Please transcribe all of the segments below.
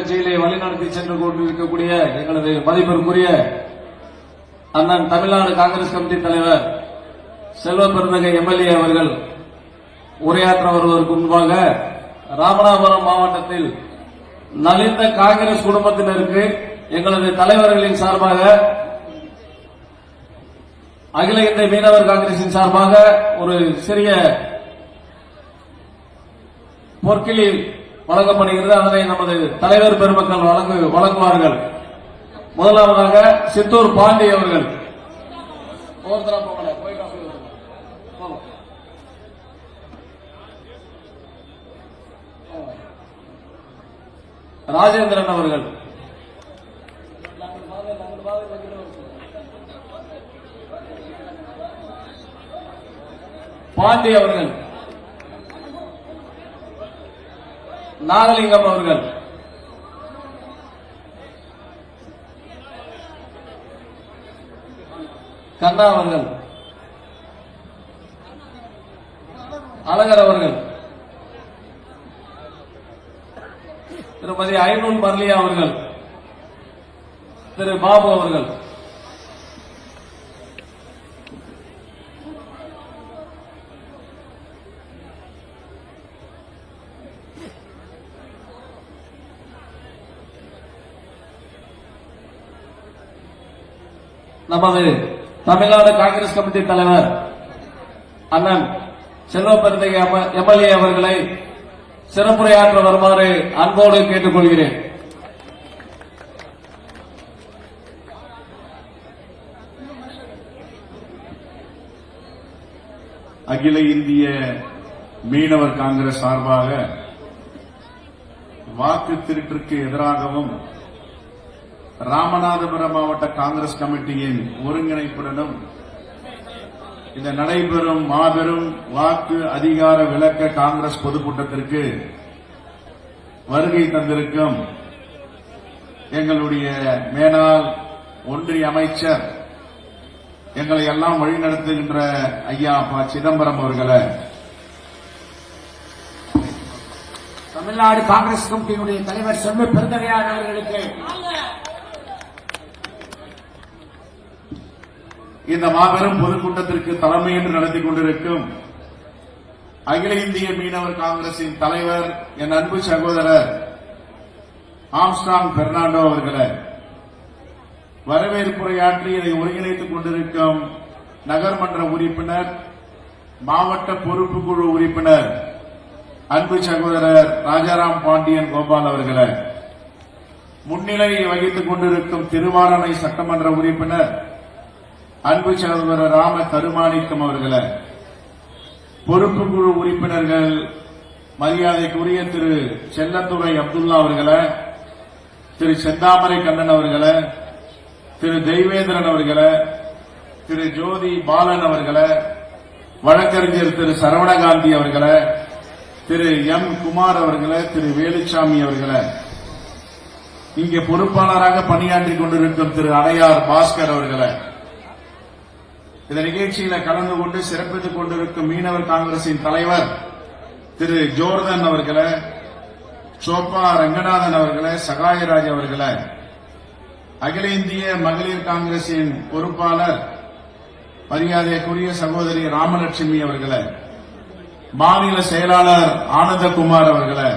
கட்சியிலே வழிநடத்தி சென்று கொண்டிருக்கக்கூடிய எங்களது மதிப்பிற்குரிய அண்ணன் தமிழ்நாடு காங்கிரஸ் கமிட்டி தலைவர் செல்வ பெருந்தகை எம்எல்ஏ அவர்கள் உரையாற்ற வருவதற்கு முன்பாக ராமநாதபுரம் மாவட்டத்தில் நலிந்த காங்கிரஸ் குடும்பத்தினருக்கு எங்களது தலைவர்களின் சார்பாக அகில இந்திய மீனவர் காங்கிரசின் சார்பாக ஒரு சிறிய பொற்கிளி வழங்கப்படுகிறது அதனை நமது தலைவர் பெருமக்கள் வழங்கு வழங்குவார்கள். முதலாவதாக சித்தூர் பாண்டி அவர்கள். ராஜேந்திரன் அவர்கள். பாண்டி அவர்கள். நாகலிங்கம் அவர்கள். கண்ணா அவர்கள். அழகர் அவர்கள். திருமதி ஐநூல் மர்லியா அவர்கள். திரு பாபு அவர்கள். நமது தமிழ்நாடு காங்கிரஸ் கமிட்டி தலைவர் அண்ணன் செல்வ பெருந்தகை எம்எல்ஏ அவர்களை சிறப்புரையாற்ற வருமாறு அன்போடு கேட்டுக்கொள்கிறேன். அகில இந்திய மீனவர் காங்கிரஸ் சார்பாக வாக்கு திருட்டிற்கு எதிராகவும் ராமநாதபுரம் மாவட்ட காங்கிரஸ் கமிட்டியின் ஒருங்கிணைப்புடனும் இந்த நடைபெறும் மாபெரும் வாக்கு அதிகார விளக்க காங்கிரஸ் பொதுக்கூட்டத்திற்கு வருகை தந்திருக்கும் எங்களுடைய மேலாள் ஒன்றிய அமைச்சர் எங்களை எல்லாம் வழிநடத்துகின்ற ஐயா ப. சிதம்பரம் அவர்களை. தமிழ்நாடு காங்கிரஸ் கமிட்டியினுடைய தலைவர் செல்வ பெருந்தகையார் அவர்களுக்கு இந்த மாபெரும் பொதுக்கூட்டத்திற்கு தலைமையேற்று நடத்தி கொண்டிருக்கும் அகில இந்திய மீனவர் காங்கிரசின் தலைவர் என் அன்பு சகோதரர் ஆம்ஸ்டாங் பெர்னாண்டோ அவர்களை வரவேற்புரையாற்றி இதை ஒருங்கிணைத்துக் கொண்டிருக்கும் நகர்மன்ற உறுப்பினர் மாவட்ட பொறுப்பு குழு உறுப்பினர் அன்பு சகோதரர் ராஜாராம் பாண்டியன் கோபால் அவர்களை முன்னிலை வகித்துக் கொண்டிருக்கும் திருவாரணை சட்டமன்ற உறுப்பினர் அன்பு சகோதரர் ராம கருமாணிக்கம் அவர்களை பொறுப்பு குழு உறுப்பினர்கள் மரியாதைக்குரிய திரு செல்லத்துறை அப்துல்லா அவர்களை திரு செந்தாமரை கண்ணன் அவர்களை திரு தெய்வேந்திரன் அவர்களை திரு ஜோதி பாலன் அவர்களை வழக்கறிஞர் திரு சரவணகாந்தி அவர்களை திரு எம் குமார் அவர்களை திரு வேலுச்சாமி அவர்களை. இங்கே பொறுப்பாளராக பணியாற்றிக் கொண்டிருக்கும் திரு அடையார் பாஸ்கர் அவர்களை. இந்த நிகழ்ச்சியில கலந்து கொண்டு சிறப்பித்துக் கொண்டிருக்கும் மீனவர் காங்கிரசின் தலைவர் திரு ஜோர்தன் அவர்களை சோபா ரங்கநாதன் அவர்களை சகாயராஜ் அவர்களை அகில இந்திய மகளிர் காங்கிரசின் பொறுப்பாளர் மரியாதைக்குரிய சகோதரி ராமலட்சுமி அவர்களை மாநில செயலாளர் ஆனந்தகுமார் அவர்களை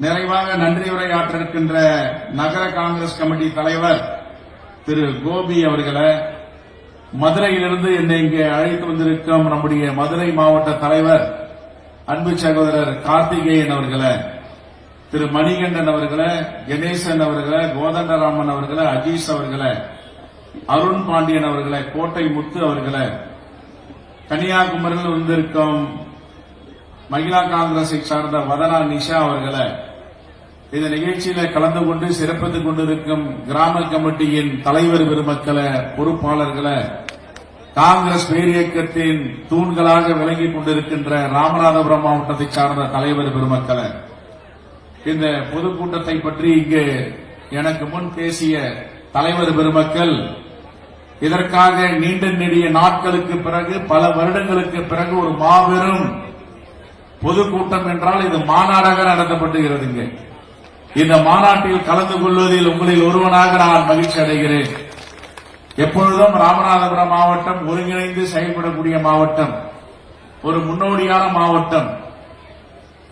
நிறைவாக நன்றியுரையாற்ற இருக்கின்ற நகர காங்கிரஸ் கமிட்டி தலைவர் திரு கோபி அவர்களை மதுரையிலிருந்து என்னை இங்கே அழைத்து வந்திருக்கும் நம்முடைய மதுரை மாவட்ட தலைவர் அன்பு சகோதரர் கார்த்திகேயன் அவர்களை திரு மணிகண்டன் அவர்களை கணேசன் அவர்களை கோதண்டராமன் அவர்களை அஜீஷ் அவர்களை அருண் பாண்டியன் அவர்களை கோட்டை முத்து அவர்களை கன்னியாகுமரியில் வந்திருக்கும் மகிழா காங்கிரஸை சார்ந்த வதனா நிஷா அவர்களை இந்த நிகழ்ச்சியில கலந்து கொண்டு சிறப்பித்துக் கொண்டிருக்கும் கிராம கமிட்டியின் தலைவர் பெருமக்களை பொறுப்பாளர்களை காங்கிரஸ் பேரியக்கத்தின் தூண்களாக விளங்கிக் கொண்டிருக்கின்ற ராமநாதபுரம் மாவட்டத்தை சார்ந்த தலைவர் பெருமக்களை இந்த பொதுக்கூட்டத்தை பற்றி இங்கு எனக்கு முன் பேசிய தலைவர் பெருமக்கள் இதற்காக நீண்ட நெடிய நாட்களுக்கு பிறகு பல வருடங்களுக்கு பிறகு ஒரு மாபெரும் பொதுக்கூட்டம் என்றால் இது மாநாடாக நடத்தப்படுகிறது இங்கே. இந்த மாநாட்டில் கலந்து கொள்வதில் உங்களில் ஒருவனாக நான் மகிழ்ச்சி அடைகிறேன். எப்பொழுதும் ராமநாதபுரம் மாவட்டம் ஒருங்கிணைந்து செயல்படக்கூடிய மாவட்டம் ஒரு முன்னோடியான மாவட்டம்.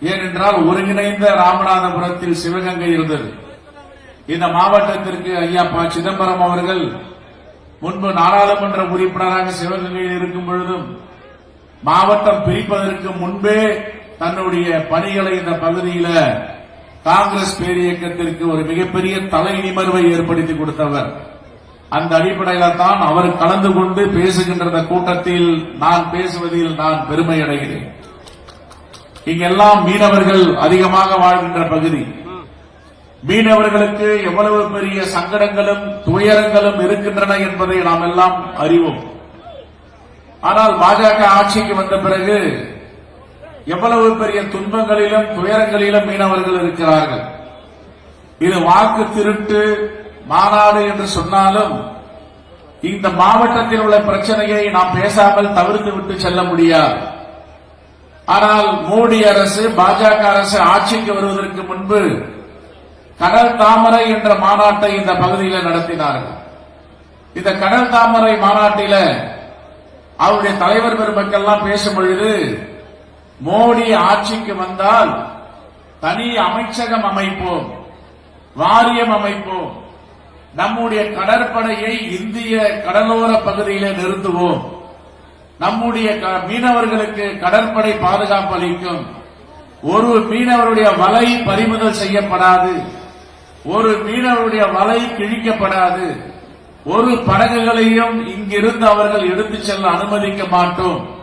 ஏனென்றால் ஒருங்கிணைந்த ராமநாதபுரத்தில் சிவகங்கை இருந்தது. இந்த மாவட்டத்திற்கு ஐயா ப. சிதம்பரம் அவர்கள் முன்பு நாடாளுமன்ற உறுப்பினராக சிவகங்கையில் இருக்கும் பொழுதும் மாவட்டம் பிரிப்பதற்கு முன்பே தன்னுடைய பணிகளை இந்த பகுதியில் காங்கிரஸ் பேரியக்கத்திற்கு ஒரு மிகப்பெரிய தலை நிமர்வை ஏற்படுத்தி கொடுத்தவர். அந்த அடிப்படையில தான் அவர் கலந்து கொண்டு பேசுகின்ற இந்த கூட்டத்தில் நான் பேசுவதில் நான் பெருமை அடைகிறேன். இங்கெல்லாம் மீனவர்கள் அதிகமாக வாழ்கின்ற பகுதி. மீனவர்களுக்கு எவ்வளவு பெரிய சங்கடங்களும் துயரங்களும் இருக்கின்றன என்பதை நாம் எல்லாம் அறிவோம். ஆனால் பாஜக ஆட்சிக்கு வந்த பிறகு எவ்வளவு பெரிய துன்பங்களிலும் துயரங்களிலும் மீனவர்கள் இருக்கிறார்கள். இது வாக்கு திருட்டு மாநாடு என்று சொன்னாலும் இந்த மாவட்டத்தில் உள்ள பிரச்சனையை நாம் பேசாமல் தவிர்த்து விட்டு செல்ல முடியாது. ஆனால் மோடி அரசு பாஜக அரசு ஆட்சிக்கு வருவதற்கு முன்பு கடல் தாமரை என்ற மாநாட்டை இந்த பகுதியில் நடத்தினார்கள். இந்த கடல் தாமரை மாநாட்டில அவருடைய தலைவர் பெருமக்கள்லாம் பேசும் பொழுது மோடி ஆட்சிக்கு வந்தால் தனி அமைச்சகம் அமைப்போம் வாரியம் அமைப்போம். நம்முடைய கடற்படையை இந்திய கடலோர பகுதியில நிறுத்துவோம். நம்முடைய க- மீனவர்களுக்கு கடற்படை பாதுகாப்பு அளிக்கும். ஒரு மீனவருடைய வலை பறிமுதல் செய்யப்படாது. ஒரு மீனவருடைய வலை கிழிக்கப்படாது. ஒரு படகுகளையும் இங்கிருந்து அவர்கள் எடுத்துச் செல்ல அனுமதிக்க மாட்டோம்.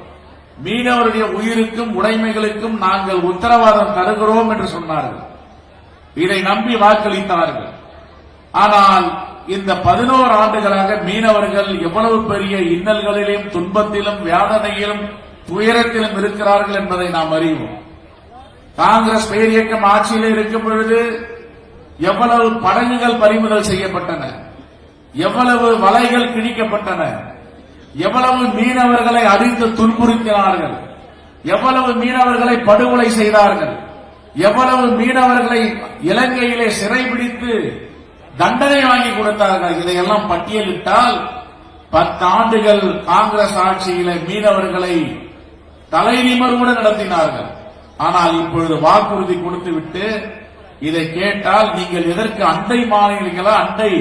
மீனவருடைய உயிருக்கும் உடைமைகளுக்கும் நாங்கள் உத்தரவாதம் தருகிறோம் என்று சொன்னார்கள். இதை நம்பி வாக்களித்தார்கள். ஆனால் இந்த பதினோரு ஆண்டுகளாக மீனவர்கள் எவ்வளவு பெரிய இன்னல்களிலும் துன்பத்திலும் வேதனையிலும் துயரத்திலும் இருக்கிறார்கள் என்பதை நாம் அறிவோம். காங்கிரஸ் பேரியக்கம் ஆட்சியில் இருக்கும் பொழுது எவ்வளவு படகுகள் பறிமுதல் செய்யப்பட்டன. எவ்வளவு வலைகள் கிழிக்கப்பட்டன. எவ்வளவு மீனவர்களை அறிந்து துன்புறுத்தினார்கள்? எவ்வளவு மீனவர்களை படுகொலை செய்தார்கள்? எவ்வளவு மீனவர்களை இலங்கையிலே சிறைபிடித்து தண்டனை வாங்கி கொடுத்தார்கள்? இதையெல்லாம் பட்டியலிட்டால் பத்தாண்டுகள் காங்கிரஸ் ஆட்சியில மீனவர்களை தலைநிமர்வோடு நடத்தினார்கள். ஆனால் இப்பொழுது வாக்குறுதி கொடுத்துவிட்டு இதை கேட்டால் நீங்கள் எதற்கு அண்டை மாநிலங்களா அண்டை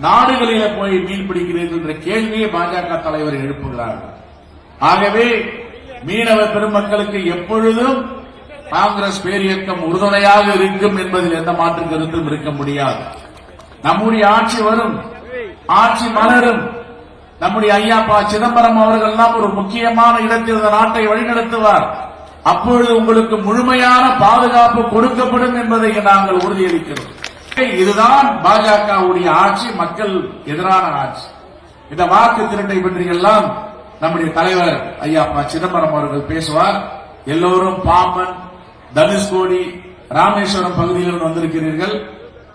நாடுகளில போய் மீன் பிடிக்கிறீர்கள் என்ற கேள்வியை பாஜக தலைவர் எழுப்புகிறார்கள். ஆகவே மீனவ பெருமக்களுக்கு எப்பொழுதும் காங்கிரஸ் பேரியக்கம் உறுதுணையாக இருக்கும் என்பதில் எந்த மாற்று கருத்தும் இருக்க முடியாது. நம்முடைய ஆட்சி வரும் ஆட்சி மலரும். நம்முடைய ஐயா ப சிதம்பரம் அவர்கள் தான் ஒரு முக்கியமான இடத்தில் இந்த நாட்டை வழிநடத்துவார். அப்பொழுது உங்களுக்கு முழுமையான பாதுகாப்பு கொடுக்கப்படும் என்பதை நாங்கள் உறுதியளிக்கிறோம். இதுதான் பாஜகவுடைய ஆட்சி மக்கள் எதிரான ஆட்சி. இந்த வாக்கு திருட்டை பற்றி எல்லாம் நம்முடைய தலைவர் ஐயா ப சிதம்பரம் அவர்கள் பேசுவார். எல்லோரும் பாம்பன் தனுஷ்கோடி ராமேஸ்வரம் பகுதியிலிருந்து வந்திருக்கிறீர்கள்.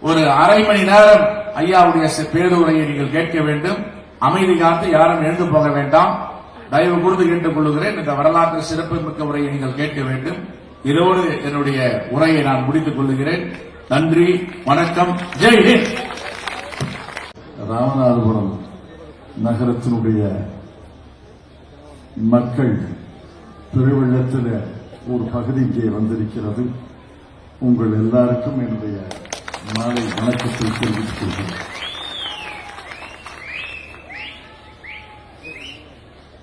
ஒரு அரை மணி நேரம் ஐயாவுடைய பேருரையை நீங்கள் கேட்க வேண்டும். அமைதி காத்து யாரும் எழுந்து போக வேண்டாம். தயவு கூர்ந்து கேட்டுக் கொள்கிறேன் இந்த வரலாற்று சிறப்புமிக்க உரையை நீங்கள் கேட்க வேண்டும். இதோடு என்னுடைய உரையை நான் முடித்துக் கொள்கிறேன் நன்றி வணக்கம். ஜெய் ராமநாதபுரம் நகரத்தினுடைய மக்கள் பெருவெள்ளத்தில் ஒரு பகுதி இங்கே வந்திருக்கிறது. உங்கள் எல்லாருக்கும் என்னுடைய மாலை வணக்கத்தை தெரிவித்துக் கொள்கிறேன்.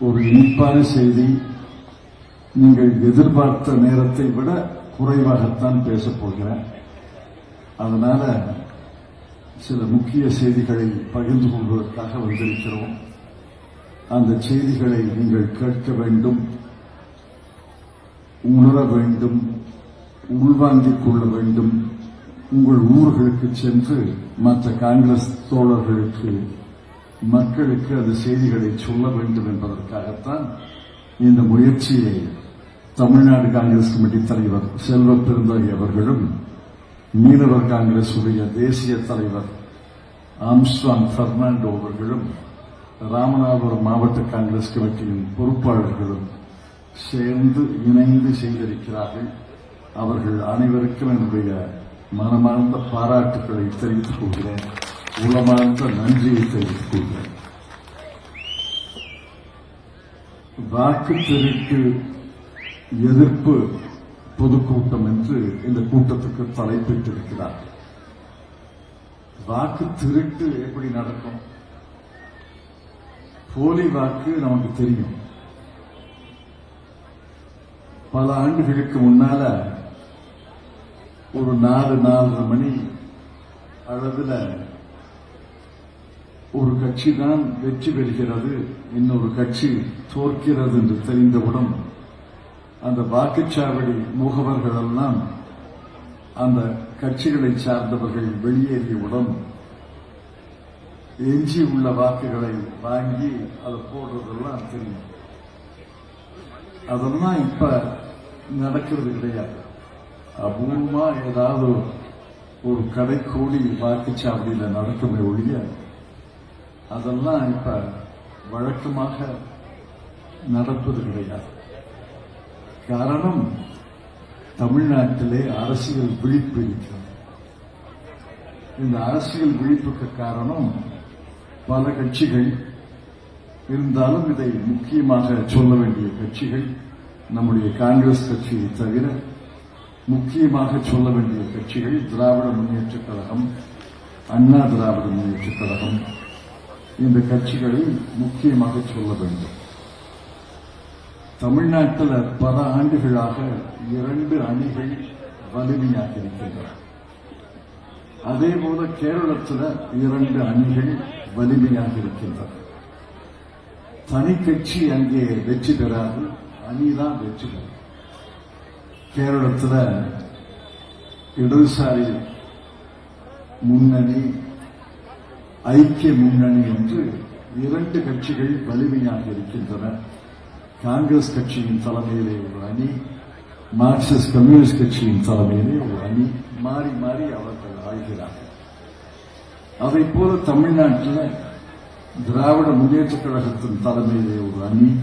ஒரு இனிப்பான செய்தி. நீங்கள் எதிர்பார்த்த நேரத்தை விட குறைவாகத்தான் பேசப் போகிறேன். அதனால சில முக்கிய செய்திகளை பகிர்ந்து கொள்வதற்காக வந்திருக்கிறோம். அந்த செய்திகளை நீங்கள் கேட்க வேண்டும் உணர வேண்டும் உள்வாங்கிக் கொள்ள வேண்டும். உங்கள் ஊர்களுக்கு சென்று மற்ற காங்கிரஸ் தோழர்களுக்கு மக்களுக்கு அந்த செய்திகளை சொல்ல வேண்டும் என்பதற்காகத்தான் இந்த முயற்சியை தமிழ்நாடு காங்கிரஸ் கமிட்டி தலைவர் செல்வ பெருந்தகை அவர்களும் மீனவர் காங்கிரஸ் உடைய தேசிய தலைவர் ஆம்ஸ்டாங் பெர்னாண்டோ அவர்களும் ராமநாதபுரம் மாவட்ட காங்கிரஸ் கமிட்டியின் பொறுப்பாளர்களும் சேர்ந்து இணைந்து செய்திருக்கிறார்கள். அவர்கள் அனைவருக்கும் என்னுடைய மனமார்ந்த பாராட்டுகளை தெரிவித்துக் கொள்கிறேன். உளமார்ந்த நன்றியை தெரிவித்துக் கொள்கிறேன். வாக்கு திருட்டு எதிர்ப்பு பொதுக்கூட்டம் என்று இந்த கூட்டத்துக்கு தலைப்பிட்டிருக்கிறார் வாக்கு திருட்டு எப்படி நடக்கும்? போலி வாக்கு நமக்கு தெரியும். பல ஆண்டுகளுக்கு முன்னால ஒரு நாலு நாலரை மணி அளவில் ஒரு கட்சி தான் வெற்றி பெறுகிறது இன்னொரு கட்சி தோற்கிறது என்று தெரிந்தவுடன் அந்த வாக்குச்சாவடி முகவர்கள் எல்லாம் அந்த கட்சிகளை சார்ந்தவர்கள் வெளியேறியவுடன் எஞ்சி உள்ள வாக்குகளை வாங்கி அதை போடுறதெல்லாம் தெரியும். அதெல்லாம் இப்ப நடக்கிறது கிடையாது. அபூர்வமா ஏதாவது ஒரு கடைக்கோடி வாக்குச்சாவடியில நடக்குமே ஒழிய அதெல்லாம் இப்ப வழக்கமாக நடப்பது கிடையாது. காரணம் தமிழ்நாட்டிலே அரசியல் விழிப்பு இருக்கிறது. இந்த அரசியல் விழிப்புக்கு காரணம் பல கட்சிகள். இருந்தாலும் இதை முக்கியமாக சொல்ல வேண்டிய கட்சிகள் நம்முடைய காங்கிரஸ் கட்சியை தவிர முக்கியமாக சொல்ல வேண்டிய கட்சிகள் திராவிட முன்னேற்றக் கழகம் அண்ணா திராவிட முன்னேற்றக் கழகம். இந்த கட்சிகளை முக்கியமாக சொல்ல வேண்டும். தமிழ்நாட்டில் பல ஆண்டுகளாக இரண்டு அணிகள் வலிமையாக இருக்கின்றன அதே போல கேரளத்தில் இரண்டு அணிகள் வலிமையாக இருக்கின்றன தனி கட்சி அங்கே வெற்றி பெறாது அணிதான் வெற்றி பெறும். கேரளத்தில் இடதுசாரி முன்னணி ஐக்கிய முன்னணி என்று இரண்டு கட்சிகள் வலிமையாக இருக்கின்றன காங்கிரஸ் கட்சியின் தலைமையிலே ஒரு அணி மார்க்சிஸ்ட் கம்யூனிஸ்ட் கட்சியின் தலைமையிலே ஒரு அணி மாறி மாறி அவர்கள் ஆள்கிறார்கள். அதை போல தமிழ்நாட்டில் திராவிட முன்னேற்றக் கழகத்தின் தலைமையிலே ஒரு அணி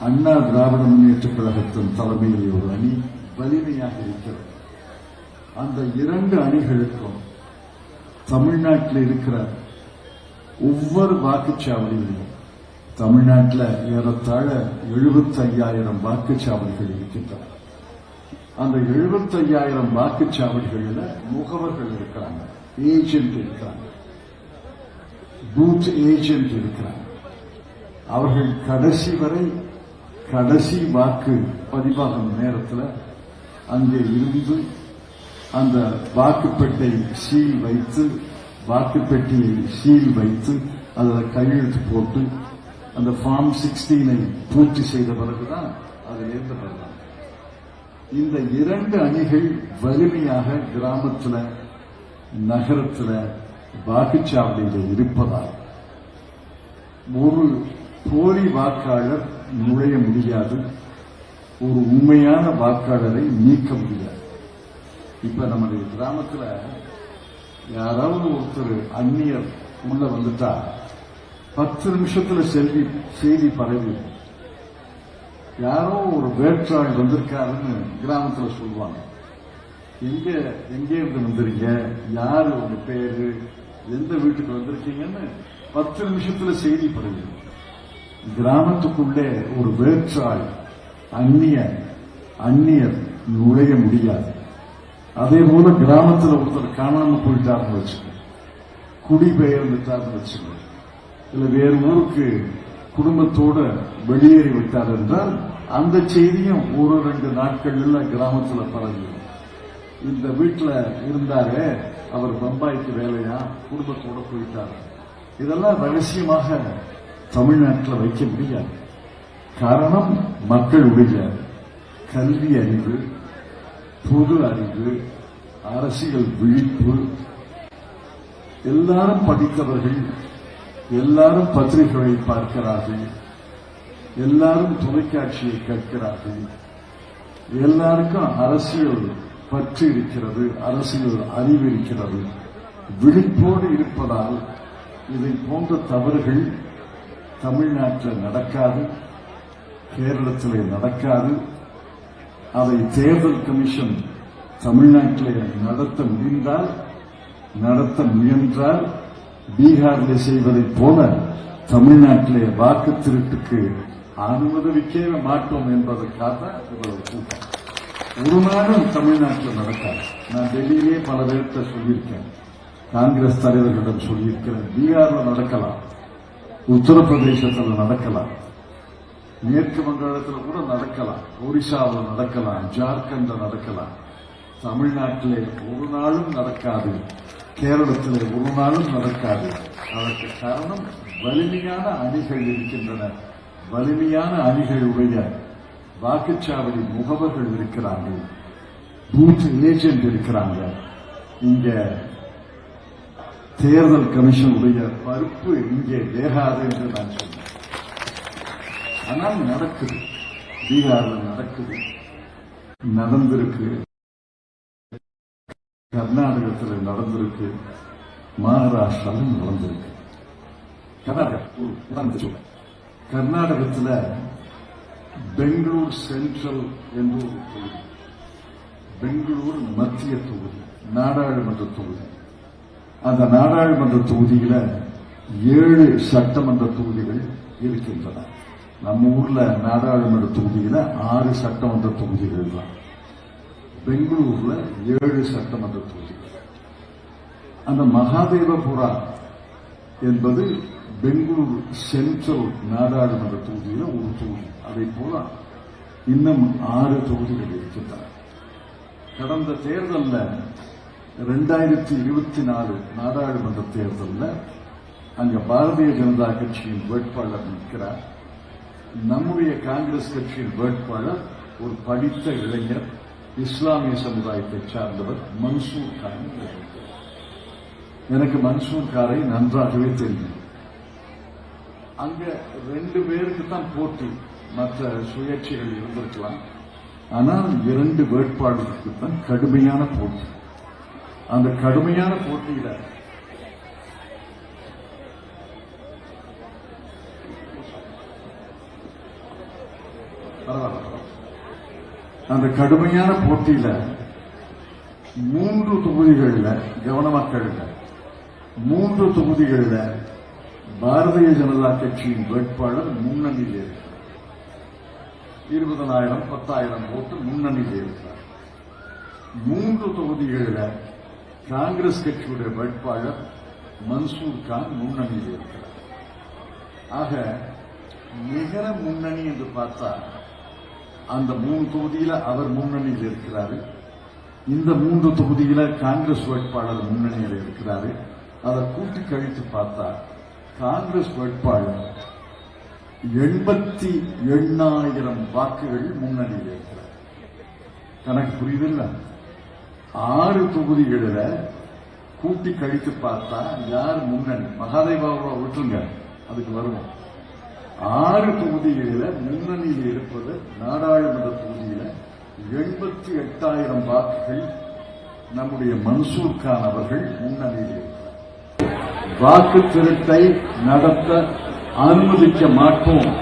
அண்ணா திராவிட முன்னேற்றக் கழகத்தின் தலைமையிலே ஒரு அணி வலிமையாக இருக்கிறது. அந்த இரண்டு அணிகளுக்கும் தமிழ்நாட்டில் இருக்கிற ஒவ்வொரு வாக்குச்சாவடியிலும் தமிழ்நாட்டில் ஏறத்தாழ 75000 வாக்குச்சாவடிகள் இருக்கின்றன. அந்த 75000 வாக்குச்சாவடிகளில் முகவர்கள் இருக்கிறாங்க ஏஜென்ட் இருக்கிறாங்க பூத் ஏஜென்ட் இருக்கிறாங்க. அவர்கள் கடைசி வரை கடைசி வாக்கு பதிவாகும் நேரத்தில் அங்கே இருந்து அந்த வாக்குப்பெட்டை சீல் வைத்து வாக்குப்பெட்டியை சீல் வைத்து அதில் கையெழுத்து போட்டு அந்த ஃபார்ம் சிக்ஸ்டீனை பூர்த்தி செய்த பிறகுதான் அதிலிருந்து வரலாம் இந்த இரண்டு அணிகள் வலிமையாக கிராமத்தில் நகரத்தில் வாக்குச்சாவடியில் இருப்பதால் ஒரு போலி வாக்காளர் நுழைய முடியாது. ஒரு உண்மையான வாக்காளரை நீக்க முடியாது. இப்ப நம்முடைய கிராமத்துல யாராவது ஒருத்தர் அந்நியர் உள்ள வந்துட்டா பத்து நிமிஷத்துல செல்வி செய்தி பரவி. யாரோ ஒரு வேற்றாள் வந்திருக்காருன்னு கிராமத்துல சொல்லுவாங்க. எங்க எங்கே இருந்து வந்திருக்கீங்க யாரு உங்க பேரு? எந்த வீட்டுக்கு வந்திருக்கீங்கன்னு பத்து நிமிஷத்துல செய்தி பரவி. கிராமத்துக்குள்ளே ஒரு வேற்றாள் அந்நிய அந்நியர் நுழைய முடியாது. அதே போல கிராமத்துல ஒருத்தர் காணாம போயிட்டாருன்னு வச்சுக்கோ குடிபெயர்ந்துட்டாருன்னு வச்சுக்கோ இல்லை வேறு ஊருக்கு குடும்பத்தோட வெளியேறி விட்டார் என்றால் அந்த செய்தியும் ஒரு ரெண்டு நாட்கள்ல கிராமத்துல பரவி இந்த வீட்டுல இருந்தாரு அவர் பம்பாய்க்கு வேலையா குடும்பத்தோட போயிட்டார். இதெல்லாம் ரகசியமாக தமிழ்நாட்டில் வைக்க முடியாது. காரணம் மக்களுடைய கல்வி அறிவு பொது அறிவு அரசியல் விழிப்பு. எல்லாரும் படித்தவர்கள் எல்லாரும் பத்திரிகைகளை பார்க்கிறார்கள். எல்லாரும் தொலைக்காட்சியை கேட்கிறார்கள். எல்லாருக்கும் அரசியல் பற்று இருக்கிறது அரசியல் அறிவு இருக்கிறது. விழிப்போடு இருப்பதால் இதை போன்ற தவறுகள் தமிழ்நாட்டில் நடக்காது கேரளத்திலே நடக்காது. அதை தேர்தல் கமிஷன் தமிழ்நாட்டிலே நடத்த முடிந்தால் நடத்த முயன்றால் பீகாரில் செய்வதைப் போல தமிழ்நாட்டிலே வாக்கு திருட்டுக்கு அனுமதிக்கவே மாட்டோம் என்பதற்காக இவ்வளவு கூட்டம். ஒரு நாளும் தமிழ்நாட்டில் நடக்காது. நான் டெல்லியிலே பல பேர்கிட்ட சொல்லியிருக்கேன். காங்கிரஸ் தலைவர்களிடம் சொல்லியிருக்கிறேன். பீகார்ல நடக்கலாம். உத்தரப்பிரதேசத்தில் நடக்கலாம். மேற்கு வங்காளத்தில் கூட நடக்கலாம். ஒரிசாவில் நடக்கலாம். ஜார்க்கண்ட்ல நடக்கலாம். தமிழ்நாட்டிலே ஒரு நாளும் நடக்காது. கேரளத்தில் ஒரு நாளும் நடக்காது. அதற்கு காரணம் வலிமையான அணிகள் இருக்கின்றன. வலிமையான அணிகளுடைய வாக்குச்சாவடி முகவர்கள் இருக்கிறார்கள். பூத் ஏஜென்ட் இருக்கிறாங்க. இங்க தேர்தல் கமிஷனுடைய பருப்பு இங்கே வேகாது என்று நான் சொன்னேன். ஆனால் நடக்குது. பீகாரில் நடக்குது. நடந்திருக்கு. கர்நாடகத்தில் நடந்திருக்கு. மகாராஷ்டிராவில் நடந்திருக்கு. கர்நாடகா கர்நாடகத்தில் பெங்களூர் சென்ட்ரல் என்று ஒரு தொகுதி. பெங்களூர் மத்திய தொகுதி நாடாளுமன்ற தொகுதி. அந்த நாடாளுமன்ற தொகுதியில ஏழு சட்டமன்ற தொகுதிகள் இருக்கின்றன. நம்ம ஊர்ல நாடாளுமன்ற தொகுதியில ஆறு சட்டமன்ற தொகுதிகள் தான். பெங்களூர்ல ஏழு சட்டமன்ற தொகுதிகள் அந்த மகாதேவபுரா என்பது பெங்களூர் சென்ட்ரல் நாடாளுமன்ற தொகுதியில ஒரு தொகுதி. அதே போல இன்னும் ஆறு தொகுதிகள் இருக்கின்றன. கடந்த தேர்தலில் ரெண்டாயிரத்தி இருபத்தி நாலு நாடாளுமன்ற தேர்தலில் அங்க பாரதிய ஜனதா கட்சியின் வேட்பாளர் நிற்கிறார். நம்முடைய காங்கிரஸ் கட்சியின் வேட்பாளர் ஒரு படித்த இளைஞர். இஸ்லாமிய சமுதாயத்தை சார்ந்தவர் மன்சூர் கான் எனக்கு மன்சூர் காரை நன்றாகவே தெரியும். அங்க ரெண்டு பேருக்கு தான் போட்டி. மற்ற சுயேட்சைகள் இருந்திருக்கலாம். ஆனால் இரண்டு வேட்பாளர்களுக்கு தான் கடுமையான போட்டி. அந்த கடுமையான போட்டியில அந்த கடுமையான போட்டியில மூன்று தொகுதிகளில் கவனமா கேளுங்க. மூன்று தொகுதிகளில் பாரதிய ஜனதா கட்சியின் வேட்பாளர் முன்னணியில் இருக்கிறார் இருபதனாயிரம் பத்தாயிரம் போட்டு முன்னணியில் இருக்கிறார் மூன்று தொகுதிகளில் காங்கிரஸ் கட்சியுடைய வேட்பாளர் மன்சூர் கான் முன்னணியில் இருக்கிறார் ஆக நிகர முன்னணி என்று பார்த்தா அந்த மூணு தொகுதியில அவர் முன்னணியில் இருக்கிறாரு. இந்த மூன்று தொகுதியில காங்கிரஸ் வேட்பாளர் முன்னணியில் இருக்கிறாரு. அதை கூட்டி கழித்து பார்த்தா காங்கிரஸ் வேட்பாளர் எண்பத்தி எண்ணாயிரம் வாக்குகள் முன்னணியில் இருக்கிறார். கணக்கு புரியுதில்ல? ஆறு தொகுதிகளில் கூட்டி கழித்து பார்த்தா யார் முன்னணி? மகாதேவாவை விட்டுருங்க அதுக்கு வருவோம். ஆறு தொகுதிகளில் முன்னணியில் இருப்பது நாடாளுமன்ற தொகுதியில் எண்பத்தி எட்டாயிரம் வாக்குகள் நம்முடைய மன்சூர் கான் அவர்கள் முன்னணியில் இருக்கிறார். வாக்கு திருட்டை நடத்த அனுமதிக்க மாட்டோம்.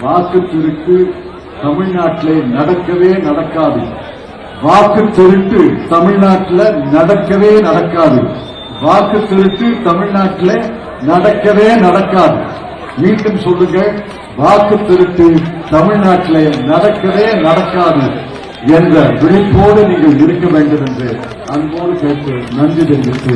வாக்கு திருட்டு தமிழ்நாட்டிலே நடக்கவே நடக்காது. வாக்கு திருட்டு தமிழ்நாட்டில் நடக்கவே நடக்காது. வாக்கு திருட்டு தமிழ்நாட்டில் நடக்கவே நடக்காது. மீண்டும் சொல்லுங்க வாக்கு திருட்டு தமிழ்நாட்டிலே நடக்கவே நடக்காது என்ற விழிப்போடு நீங்கள் இருக்க வேண்டும் என்று அன்போடு கேட்டு நன்றி தெரிவித்து